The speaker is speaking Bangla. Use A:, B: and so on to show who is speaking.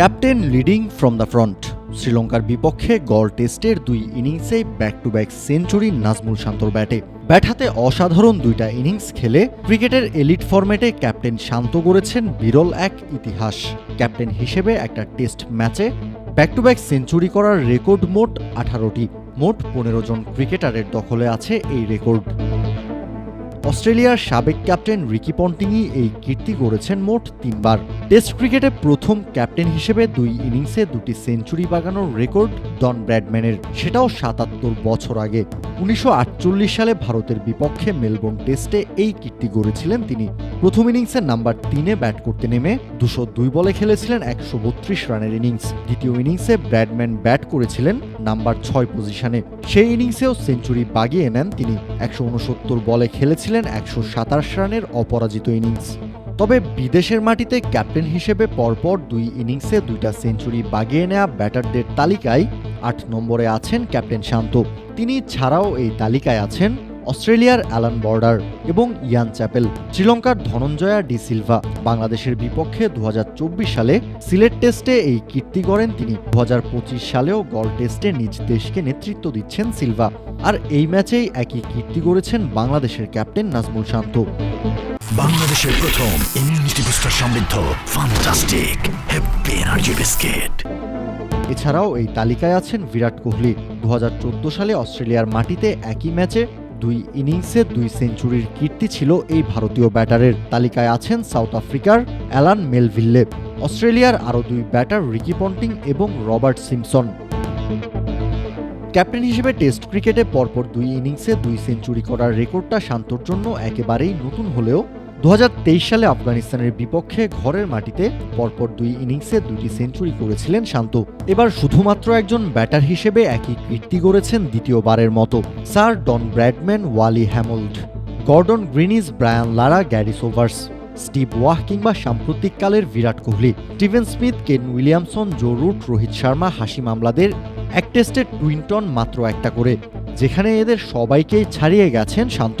A: Captain leading from the front. শ্রীলঙ্কার বিপক্ষে গড় টেস্টের দুই ইনিংসে back to back century Najmul শান্তর ব্যাটে। ব্যাট হাতে অসাধারণ দুইটা ইনিংস খেলে ক্রিকেটের এলিট ফরম্যাটে ক্যাপ্টেন শান্ত গড়েছেন বিরল এক ইতিহাস। ক্যাপ্টেন হিসেবে একটা টেস্ট ম্যাচে ব্যাক টু ব্যাক সেঞ্চুরি করার রেকর্ড মোট আঠারোটি। মোট পনেরো জন ক্রিকেটারের দখলে আছে এই রেকর্ড অস্ট্রেলিয়ার সাবেক ক্যাপ্টেন রিকি পন্টিংই এই কীর্তি গড়েছেন মোট তিনবার। টেস্ট ক্রিকেটে প্রথম ক্যাপ্টেন হিসেবে দুই ইনিংসে দুটি সেঞ্চুরি বাগানোর রেকর্ড ডন ব্র্যাডম্যানের, সেটাও সাতাত্তর বছর আগে। উনিশশো আটচল্লিশ সালে ভারতের বিপক্ষে মেলবোর্ন টেস্টে এই কীর্তি গড়েছিলেন তিনি। প্রথম ইনিংসে নাম্বার তিনে ব্যাট করতে নেমে দুশো দুই বলে খেলেছিলেন একশো বত্রিশ রানের ইনিংস। দ্বিতীয় ইনিংসে ব্র্যাডম্যান ব্যাট করেছিলেন নাম্বার ছয় পজিশনে। সেই ইনিংসেও সেঞ্চুরি বাগিয়ে নেন তিনি। একশো উনসত্তর বলে খেলেছিলেন একশো সাতাশ রানের অপরাজিত ইনিংস। তবে বিদেশের মাটিতে ক্যাপ্টেন হিসেবে পরপর দুই ইনিংসে দুইটা সেঞ্চুরি বাগিয়ে নেওয়া ব্যাটারদের তালিকায় আট নম্বরে আছেন ক্যাপ্টেন শান্ত। তিনি ছাড়াও এই তালিকায় আছেন অস্ট্রেলিয়ার অ্যালান বর্ডার এবং ইয়ান চ্যাপেল, শ্রীলঙ্কার ধনঞ্জয়া ডি সিলভা। বাংলাদেশের বিপক্ষে দুহাজার চব্বিশ সালে সিলেট টেস্টে এই কীর্তি গড়েন তিনি। দুহাজার পঁচিশ সালেও গল টেস্টে নিজ দেশকে নেতৃত্ব দিচ্ছেন সিলভা। আর এই ম্যাচেই একই কীর্তি গড়েছেন বাংলাদেশের ক্যাপ্টেন নাজমুল শান্ত।
B: বাংলাদেশের প্রথম ইমিউনিটি বুস্টার সমৃদ্ধ ফান্টাস্টিক হ্যাপি এনার্জি বিস্কিট।
A: এছাড়াও এই তালিকায় আছেন বিরাট কোহলি। দু হাজার চোদ্দ সালে অস্ট্রেলিয়ার মাটিতে একই ম্যাচে দুই ইনিংসে দুই সেঞ্চুরির কীর্তি ছিল এই ভারতীয় ব্যাটারের। তালিকায় আছেন সাউথ আফ্রিকার অ্যালান মেলভিল্লে। অস্ট্রেলিয়ার আরও দুই ব্যাটার রিকি পন্টিং এবং রবার্ট সিমসন। ক্যাপ্টেন হিসেবে টেস্ট ক্রিকেটে পরপর দুই ইনিংসে দুই সেঞ্চুরি করার রেকর্ডটা শান্তর জন্য একেবারেই নতুন হলেও দু হাজার তেইশ সালে আফগানিস্তানের বিপক্ষে ঘরের মাটিতে পরপর দুই ইনিংসে দুটি সেঞ্চুরি করেছিলেন শান্ত। এবার শুধুমাত্র একজন ব্যাটার হিসেবে একই কীর্তি গড়েছেন দ্বিতীয়বারের মতো, sir Don Bradman Wally Hammond. Gordon Greenidge Brian Lara, Gary Sobers, Steve Waugh কিংবা সাম্প্রতিককালের Virat Kohli, Steven Smith, Kane Williamson, Joe Root, Rohit Sharma Hashim আমলাদের এক টেস্টে টুইন্টন মাত্র একটা করে, যেখানে এদের সবাইকেই ছাড়িয়ে গেছেন শান্ত।